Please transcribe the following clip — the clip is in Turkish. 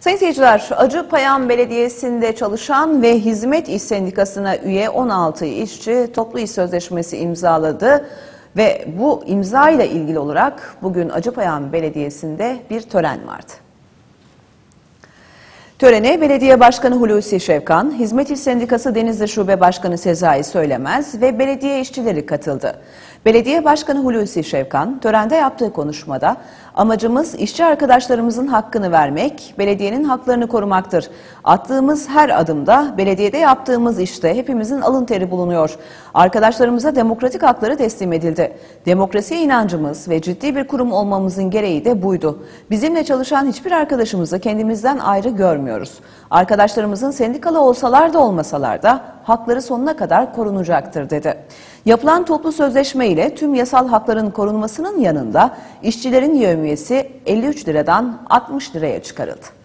Sayın seyirciler, Acıpayam Belediyesi'nde çalışan ve Hizmet İş Sendikası'na üye 16 işçi toplu iş sözleşmesi imzaladı. Ve bu imza ile ilgili olarak bugün Acıpayam Belediyesi'nde bir tören vardı. Törene Belediye Başkanı Hulusi Şevkan, Hizmet İş Sendikası Denizli Şube Başkanı Sezai Söylemez ve belediye işçileri katıldı. Belediye Başkanı Hulusi Şevkan, törende yaptığı konuşmada, amacımız işçi arkadaşlarımızın hakkını vermek, belediyenin haklarını korumaktır. Attığımız her adımda, belediyede yaptığımız işte hepimizin alın teri bulunuyor. Arkadaşlarımıza demokratik hakları teslim edildi. Demokrasiye inancımız ve ciddi bir kurum olmamızın gereği de buydu. Bizimle çalışan hiçbir arkadaşımızı kendimizden ayrı görmüyoruz. Arkadaşlarımızın sendikalı olsalar da olmasalar da hakları sonuna kadar korunacaktır dedi. Yapılan toplu sözleşme ile tüm yasal hakların korunmasının yanında işçilerin yevmiyesi 53 liradan 60 liraya çıkarıldı.